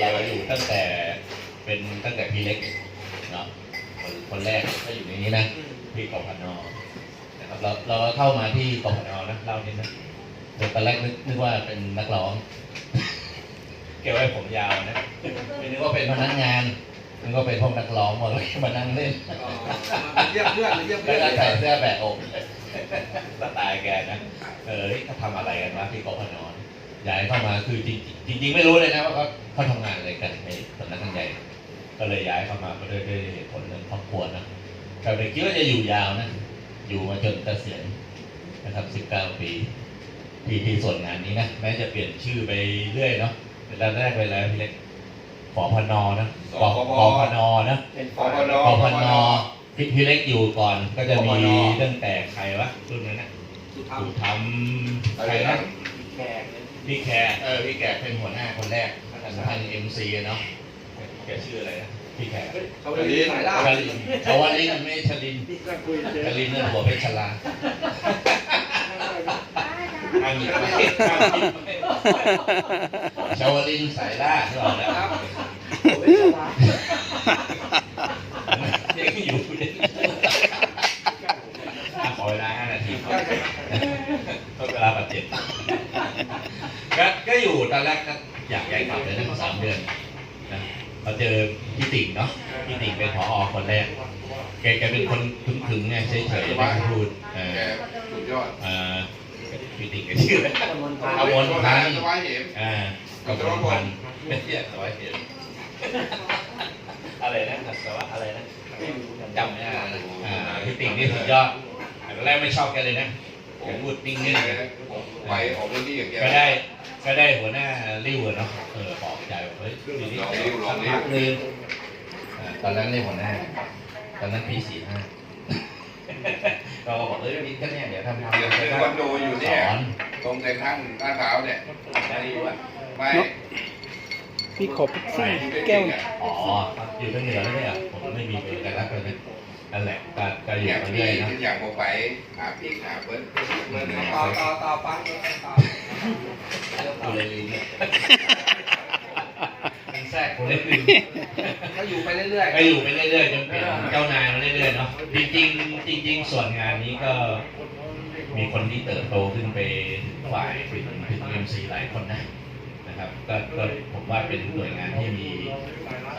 เราอยู่ตั้งแต่เป็นตั้งแต่พี่เล็กเนาะคนคนแรกก็อยู่ในนี้นะที่กพนนะครับเราเราเข้ามาที่กพนนะเล่านิดนะเดี๋ยวตอนแรกนึกนึกว่าเป็นนักร้องเกี่ยวไว้ผมยาวนะไม่นึกว่าเป็นพนักงานนึกว่าเป็นพวกนักร้องหมดเลยมานั่งเล่นอ๋อมาเยี่ยมเพื่อนมาเยี่ยมแล้เพื่วอนก็ใส่เสื้อแบกอกสไตล์แกนะเออเฮ้ยเขาทำอะไรกันวะที่กพน ย้ายเข้ามาคือจริงจริงจริงๆไม่รู้เลยนะว่าเขาเขาทำงานอะไรกันในสำนักงานใหญ่ ก็เลยย้ายเข้ามาก็ด้วยด้วยเหตุผลเรื่องครอบครัวนะแต่เด็กคิดว่าจะอยู่ยาวนะอยู่มาจนเกษียณนะครับ 19 ปีที่ที่ส่วนงานนี้นะแม้จะเปลี่ยนชื่อไปเรื่อยเนาะเป็นแรกๆไปแล้วพี่เล็กปพนนะปปพนนะเป็นปฝ่ายปนปพนที่พี่เล็กอยู่ก่อนก็จะมีตั้งแต่ใครวะรุ่นนั้นนะสุธรรมถูกทำอะใคไรรนะนะแขกเนี่ย พี่แคร์เออพี่แคร์เป็นหัวหน้าคนแรกทางทางเอ็มซีเนาะแกชื่ออะไรนะพี่แคร์เขาไปดีสายล่าชลินชาวลินไม่ใช่ชลินนี่ก็คุยเจชอลินเนี่ยหัวเพชรชลาอันนี้ไม่ชาวลินสายล่าที่เราเนี่ยครับผมไม่สบายยังอยู่ยังอะขอเวลาห้านาทีครับทดเวลาบาดเจ็บก็ก็ อยู่ตอนแรกก็อยากย้ายกลับเลยนะสามเดือนนะเราเจอพี่ติ่งเนาะพี่ติ่งเป็นผอคนแรกแกแกเป็นคนขึงๆไงเฉยๆไม่ค่อยพูดเอแกอสุดยอดเออพี่ติ่งแกชื่ออะไรกำมลพันเอาธ์วนพันสบายเหมอ่ากับวนพันไม่ใช่สวัสดีอะไรนะสวัสอะไรนะไม่รู้กันจำไม่ได้นะอ่าพี่ติ่งนี่สุดยอดแต่แรกไม่ชอบแกเลยนะ แกพูดนิ่งๆผมไปออกเรื่องนี้อย่างเดียวก็ได้ก็ได้หัวหน้าริ้วอะเนาะเออปลอบใจว่าเฮ้ยทีนี้ลองริ้วลองริ้วสักพักหนึงอ่าตอนนั้นเรียกหัวหน้า ตอนนั้นพี่สี่ห้าเราก็บอกเอ้ยนี่ก็เนี่ยเดี๋ยวทำทำเดี๋ยวซื้อคอนโดอยู่เนี่ยสอนตรงเซ็นทรัลลาดพร้าวเนี่ยได้ดีวะไม่พี่ขอเป๊ปซี่แก้ว อ๋อ อยู่ทางเหนือแล้วเนี่ยผมไม่มีเอกลักษณ์เลย นะนั่นแหละก็ก็ออยู่ย่างมาที่เรื่อยนะที่อย่างผมไปหาพี่หาเพื่อนเพื่อนเลยต่อต่อต่อฟังต่อกูเลยลืมเนี่ยมันแทรกกูเลยลืมก็อยู่ไปเรื่อยก็อยู่ไปเรื่อยๆจนเป็นเจ้านายมาเรื่อยๆเนาะจริงๆจริง ๆ ส่วนงานนี้ก็ มีคนที่เติบโตขึ้นไปฝ่ายผลิตผลิตเอ็มซีหลายคนนะนะครับก็ก็ผมว่าเป็นหน่วยงานที่มี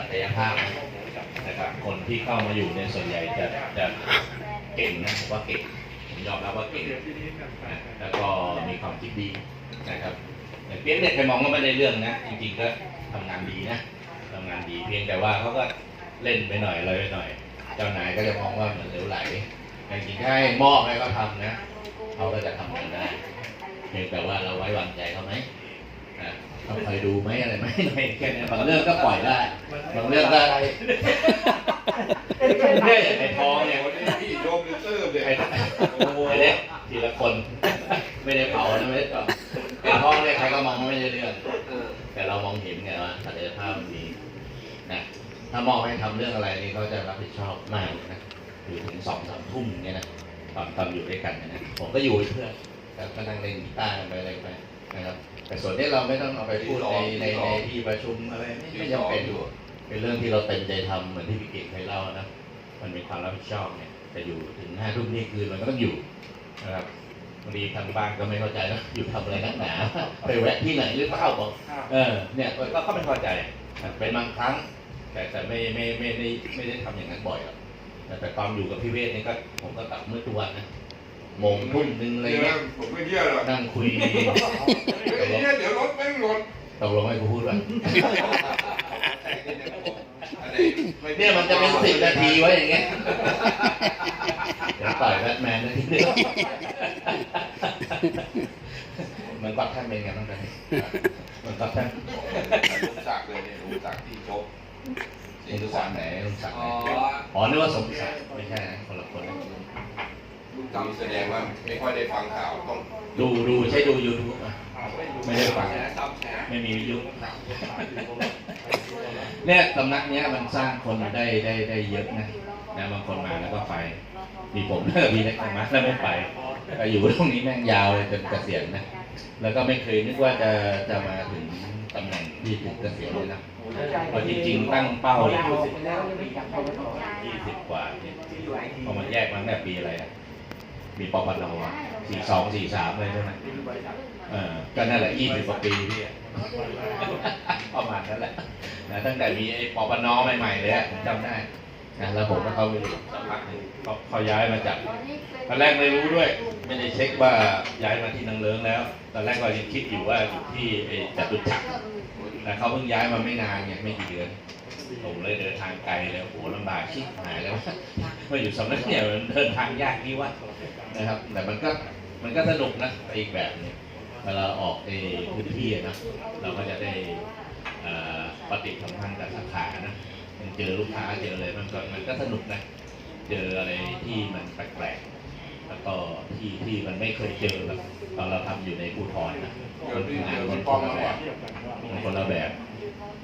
ศักยภาพนะ นะครับ คนที่เข้ามาอยู่ในส่วนใหญ่จะจะเก่งนะผมว่าเก่งผมยอมรับว่าเก่งนะแล้วก็มีความคิดดีนะครับแต่เพียงแต่ใครมองว่าไม่ได้เรื่องนะ จริงๆก็ทำงานดีนะทำงานดีเพียงแต่ว่าเขาก็เล่นไปหน่อยเลยไปหน่อย เจ้านายก็จะมองว่าเหมือนเหลวไหลแต่จริงๆถ้าให้มอบให้เขาทำนะเขาก็จะทำงานได้เพียงแต่ว่าเราไว้วางใจเขาไหม อะเขาคอยดูไหมอะไรไหมไม่แค่นี้บางเรื่องก็ปล่อยได้บางเรื่องก็เนี่ยไอ้ทองเนี่ยวันนี้พี่โดมยูเซอร์เลยไอ้โอ้ยเนี่ยทีละคนไม่ได้เผานะไม่ได้เผาไอ้ทองเนี่ยใครก็มองว่าไม่ได้เรื่องเออแต่เรามองเห็นไงว่าศักยภาพมันดีนะถ้ามองให้ทำเรื่องอะไรนี่เขาจะรับผิดชอบมากนะอยู่ถึงสองสามทุ่มเนี่ยนะตอนตอนอยู่ด้วยกันเนี่ยนะผมก็อยู่เป็นเพื่อนแล้วก็นั่งเล่นกีตาร์กันไปอะไรไปนะครับ แต่ส่วนนี้เราไม่ต้องเอาไปพูดในในในที่ประชุมอะไรไม่ไม่จำเป็นอยู่เป็นเรื่องที่เราเต็มใจทำเหมือนที่พี่เก่งเคยเล่านะมันมีความรับผิดชอบเนี่ยจะอยู่ถึงห้าทุ่มนี่คืนมันก็ต้องอยู่นะครับบางทีทางบ้านก็ไม่เข้าใจนะอยู่ทำอะไรนักหนาไปแวะที่ไหนหรือเปล่าบอกเออเนี่ยก็ก็ไม่พอใจเป็นบางครั้ง แต่แต่ไม่ไม่ไม่ได้ไม่ได้ทำอย่างนั้นบ่อยหรอกแต่แต่ตอนอยู่กับพี่เวทนี่ก็ผมก็กลับเมื่อทุกวันนะ โมงทุ่มหนึ่งอะไรเดี๋ยวเงี้ยผมไม่เชื่อหรอกนั่งคุยเฮ้ยเนี่ยเดี๋ยวรถแม่งหล่นตกลงให้กูพูดว่าอะไรเนี่ยมันจะเป็นสิบนาทีไว้อย่างเงี้ยเดี๋ยวต่อยแบทแมนนาทีเดียวเหมือนกับท่านเป็นไงบ้างกันเหมือนกับท่านรู้จักเลยเนี่ยรู้จักที่ชกลุงศักดิ์ไหนลุงศักดิ์อ๋ไหนออ๋อนึกว่าสมศักดิ์ไม่ใช่นะค นละคนนะรู้จักแสดงว่าไม่ค่อยได้ฟังข่าวต้องดูดูใช้ดู YouTube อะ ไม่ได้ฟังแฉทำแฉไม่มีวิทยุเนี่ยสำนักเนี้ยมันสร้างคนได้ได้ได้เยอะนะนะบางคนมาแล้วก็ไปมีผมเลิกมีเล็กมาแล้วไม่ไปก็อยู่ตรงนี้แม่งยาวเลยจนเกษียณนะแล้วก็ไม่เคยนึกว่าจะจะมาถึงตำแหน่งที่ถึงเกษียณเลยนะเพราะจริงๆตั้งเป้าเนี่ยยี่สิบกว่าเนี่ยพอมันแยกมาตั้งแต่ปีอะไรอะ มีปปนสี่สองสี่สามเลยใช่ไหมเออก็นั่นแหละยี่สิบกว่าปีพี่ประมาณนั้นแหละนะตั้งแต่มีไอ้ปปนใหม่ๆเลยอะผมจำได้นะแล้วผมก็เข้าไปอยู่สักพักหนึ่งเขาเขาย้ายมาจากตอนแรกไม่รู้ด้วย ไม่ได้เช็คว่าย้ายมาที่นางเลิงแล้ว ตอนแรกก็ยังคิดอยู่ว่าอยู่ที่ไอ้จตุจักรแต่เขาเพิ่งย้ายมาไม่นานเนี่ยไม่กี่เดือนผมเลยเดินทางไกลเลยโอ้โหลำบากชิบหายแล้วมาอยู่สำนักเนี่ยมันเดินทางยากนี่วะ นะครับ แต่มันก็มันก็สนุกนะไปอีกแบบหนึงเวลาออกในพื้นที่นะ เราก็จะได้ปฏิสัมพันธ์กับสาขานะมันเจอลูกค้าเจออะไรมันก็มันก็สนุกนะ เจออะไรที่มันแปลกๆแล้วก็ที่ที่มันไม่เคยเจอแบบตอนเราทำอยู่ในภูทรนะมันคืองานมันคนละแบบมันคนละแบบ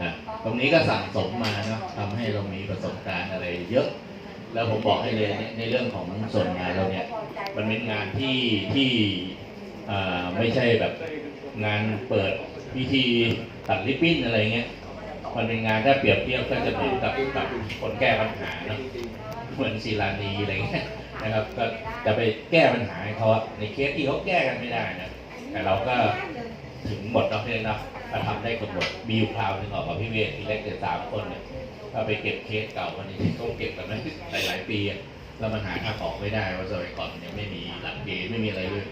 นะตรงนี้ก็สั่งสมมาเนาะทำให้เรามีประสบการณ์อะไรเยอะ แล้วผมบอกให้เลยนในเรื่องของส่วนงานเราเนี่ย มันเป็นงานที่ที่ไม่ใช่แบบงานเปิดพิธีตัดริบบิ้นอะไรเงี้ย มันเป็นงานถ้าเปรียบเทียบก็จะเหมือนกับกับคนแก้ปัญหาเนาะเหมือนศิลานีอะไรเงี้ยนะครับ ก็จะไปแก้ปัญหาเขาะในเคสที่เขาแก้กันไม่ได้นะแต่เราก็ถึงหมดเนาเอนเนาะถ้าทำได้กหนดมีอยู่คราวหนึงออกกับพี่เวททีแรกเกิดสามคนเนี่ย ถ้าไปเก็บเคสเก่าคนนี้ที่เขาเก็บกันมาหลายหลาย ๆ ปีอะแล้วมันหาทางออกไม่ได้ว่าสมัยก่อนมันยังไม่มีหลักเกณฑ์ไม่มีอะไรเลย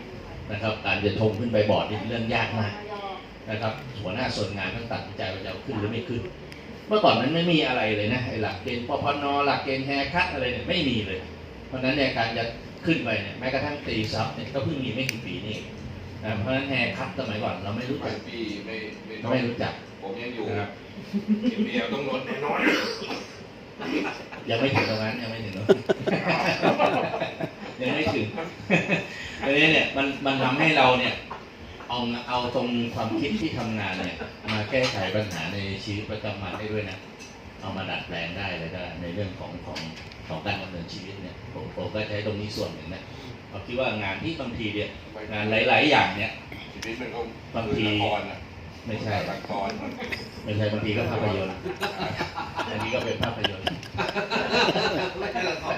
นะครับ การจะทงขึ้นไปบอร์ดนี่เป็นเรื่องยากมากนะครับหัวหน้าส่วนงานต้องตัดสินใจว่าจะเอาขึ้นหรือไม่ขึ้น เมื่อก่อนมันไม่มีอะไรเลยนะไอ้หลักเกณฑ์ปพนหลักเกณฑ์แฮร์คัตอะไรเนี่ยไม่มีเลย เพราะฉะนั้นในยการจะขึ้นไปเนี่ยแม้กระทั่งตีซับเนี่ยก็เพิ่งมีไม่กี่ปีนี่เองนะเพราะฉะนั้นแฮร์คัตสมัยก่อนเราไม่รู้หจัลากยปีไม่ไม่ต้องไม่รู้จัก ผมยังอยู่นะครับเดียวต้องลดแน่นอนยังไม่ถึงตรงนั้นยังไม่ถึงตรงนั้นยังไม่ถึงทีนี้เนี่ยมันมันทำให้เราเนี่ยเอาเอาตรงความคิดที่ทำงานเนี่ย มาแก้ไขปัญหาในชีวิตประจำวันได้ด้วยนะ เอามาดัดแปลงได้เลยก็ในเรื่องของของของการดำเนินชีวิตเนี่ยผมผมก็ใช้ตรงนี้ส่วนหนึ่งนะเราคิดว่างานที่บางทีเนี่ยงานหลาย ๆ อย่างเนี่ยชีวิตมันก็บางทีคือละครนะ ไม่ใช่ละครไม่ใช่บางทีก็ภาพยนตร์อันนี้ก็เป็นภาพยนตร์ไม่ใช่ละคร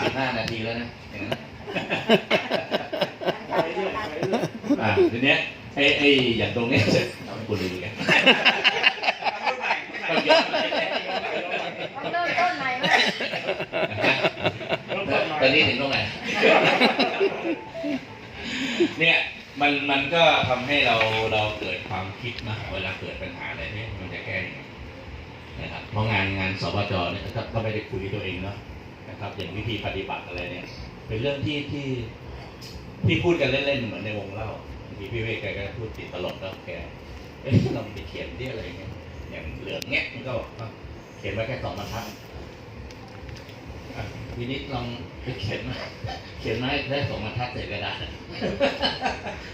สิบห้านาทีแล้วนะอย่างนั้นอ่าทีเนี้ยไอ้ไอ้อย่างตรงเนี้ยทำให้กูลืมไงก็ย้อนไปเริ่มต้นใหม่เลยตอนนี้ถึงตรงไหนเนี่ยมันมันก็ทำให้เราเราเกิด ความคิดนะเวลาเกิดปัญหาอะไรเนี่ยมันจะแก้ยังไงนะครับเพราะงานงานสบจเนี่ยก็ไม่ได้คุยตัวเองเนาะนะครับ อย่างวิธีปฏิบัติอะไรเนี่ย เป็นเรื่องที่ที่ที่พูดกันเล่นๆเหมือนในวงเล่าบางทีพี่เวกแกก็พูดติดตลกแล้วแกเอ๊ะเราไปเขียนที่อะไรเงี้ยอย่างเหลืองเงี้ยมันก็เขียนไว้แค่สองบรรทัดอะทีนี้ลองไปเขียนมาเขียนมาให้ได้สองบรรทัดเศษกระดาษ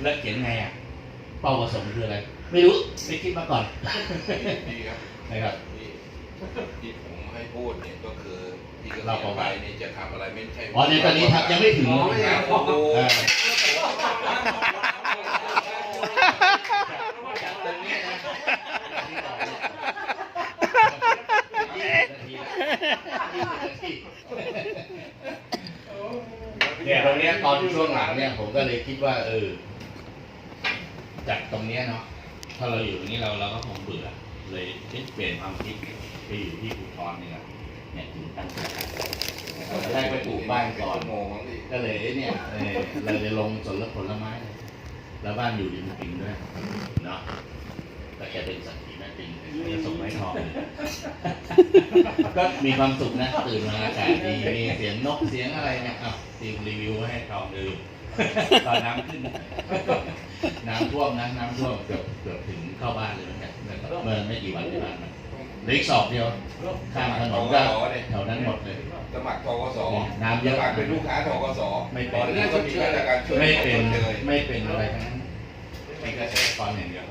แล้วเขียนไงอะเป้าประสงค์คืออะไร ไม่รู้ไม่คิดมาก่อนดีครับนะครับที่ที่ผมให้พูดเนี่ยก็คือที่กระเราเทียประมวัไปตินี่จะทำอะไรไม่ใช่อ๋อในตอนนี้ทับยังไม่ถึงอ๋อไม่ใช่โอ้โหเออเนี่ยตรงเนี้ยตอนช่วงหลังเนี่ยผมก็เลยคิดว่า เออจากตรงเนี้ยเนาะ ถ้าเราอยู่ตรงนี้เราเราก็คงเบื่อ เลยคิดเปลี่ยนความคิดไปอยู่ที่ภูทรนี่ครับเนี่ยถึงตั้งใจเราจะได้ไปปลูกบ้านก่อนโมงมั้งพี่ก็เลยเนี่ยเออเราเลยลงสวนและผลไม้เลยแล้วบ้านอยู่ริมปิงด้วยเนาะก็แกเป็นสัตว์ที่แม่ปิงจะส่งไม้ทองเลยก็มีความสุขนะตื่นมาอากาศดีมีเสียงนกเสียงอะไรเนี่ยอะทีมรีวิวไว้ให้ทองดู ตอนน้ำขึ้น น้ำท่วมนะน้ำท่วมเกือบเกือบถึงเข้าบ้านเลยเหมือนกันแล้วก็เมื่อไม่กี่วันที่ผ่านมาเหลืออีกสอบเดียวข้ามถนนก็แถวนั้นหมดเลย สมัครทกสน้ำเยสอะมัครเป็นลูกค้าทกสไม่ตเป็อนนนี้ก็มีมาตรการช่วยไม่เป็นชดชยไม่เป็นอะไรทั้งนั้นเป็นเกษตรกรอย่างเดียว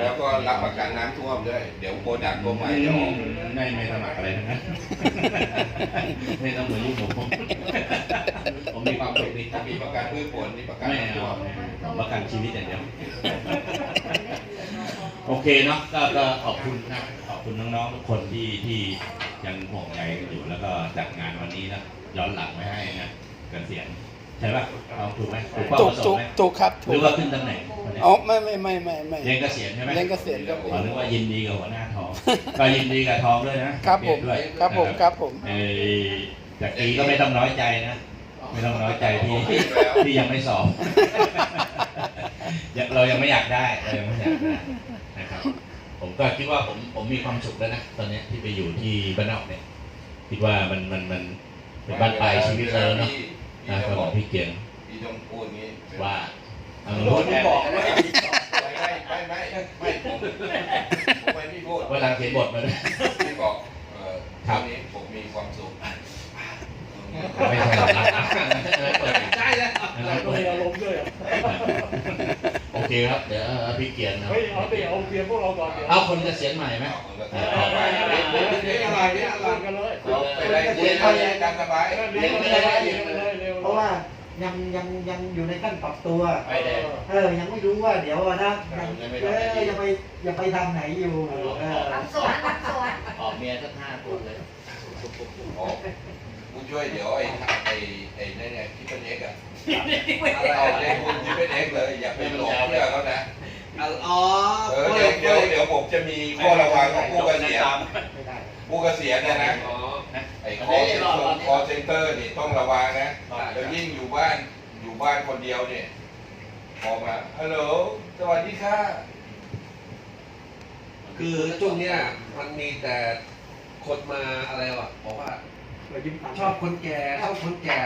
แล้วก็รับประกันน้ำท่วมด้วย เดี๋ยวโปรดักต์ตัวใหม่จะออก ไม่ไม่สมัครอะไรทั้งนั้น ไม่ต้องมายุ่งกับผม ผมมีความสุขดีครับมีประกันพืชผลมีประกันไม่น้ำท่วเอามไม่เอาประกันชีวิตอย่างเดียวโอเคเนาะก็ก็ขอบคุณนะขอบคุณน้องๆทุกคนที่ที่ยังห่วงใยกันอยู่แล้วก็จัดงานวันนี้นะย้อนหลังไว้ให้นะเกษียณใช่ป่ะเอาถูกไหมถูกเป้าถูปกระสถูงกค์ไหมถูกครับหถูรืกอว่าขึ้นตำแหน่งวันนี้อ๋อไม่ไม่ไม่ไม่ไม่ เรียนเกษียณใช่ไหมเรียนเกษียณครับผม อ๋อนึกว่ายินดีกับหัวหน้าทองก็ยินดีกับทองด้วยนะครับผมเกียรติด้วยครับผมนะ ครับครับผม เอ่อ จากตีก็ไม่ต้องน้อยใจนะ ไม่ต้องน้อยใจที่ที่ยังไม่สอบยังเรายังไม่อยากได้เรายังไม่อยากได้นะครับ ผมก็คิดว่าผมผมมีความสุขแล้วนะตอนเนี้ยที่ไปอยู่ที่บ้านนอกเนี่ยคิดว่ามันมันมันเป็นบ้านปลายชีวิตเราแล้วเนาะพี่นะจะก็บบออกกพี่เกียงพี่ต้องพูดงี้ว่าเอาโดพูนดแทนบอกไว้ไม่ไม่ไม่ไม่ไม่ผมผมไม่พี่พูดว่าหลังเขียนบทมาด้วย พี่บอกเอ่อ ครั ค บ รั้งนี้ผมมีความสุข ไม่ใช่หรอกนะเปิด ใช่แล้ว นะครับ ก็มีอารมณ์ด้วยอะ โอ เคครับ เดี๋ยวเอาพี่เกียรตินะเฮ้ยเอาเดี๋ยวเอาเพียงพวกเราก่อนเดี๋ยวเอาคนเกษียณใหม่ไหมเอาคนก็เอเสียอต่อไปเดี๋ยวอะไรเนี่ยอะไรกันเลยเราไปได้เรียนเรียนการสบายเรียนไปเลยเรียนไปเลยเร็วเพราะว่ายังยังยังอยู่ในขั้นปรับตัวไปแดงเออ ยังไม่รู้ว่าเดี๋ยวนะ ยังยังไม่เอรู้อยังไปยังไปทางไหนอยู่เออทำสวนทำสวนออกเมียสักห้าคนเลยอ๋อ ผู้ช่วยเดี๋ยวไอ้ไอ้ไอ้นั่นไงที่เป็นเอ็กอะเอาเล่นคุณที่เป็นเอ็กเลยอย่าไปหลงเชื่อเขานะอ๋อเออเดี๋ยวเดี๋ยวเดี๋ยวผมจะมีข้อระวังของผู้เกษียณไม่ได้ผู้เกษียณเนยนะอ๋อไอ้คอเซ็นเตอร์คอเซ็นเตอร์นี่ต้องระวังนะแล้วยิ่งอยู่บ้านอยู่บ้านคนเดียวเนี่ยพอมาฮัลโหลสวัสดีค่ะคือช่วงเนี้ยมันมีแต่คนมาอะไรวะบอกว่า เรายิ้มตามชอบคนแก่ชอบคนแก่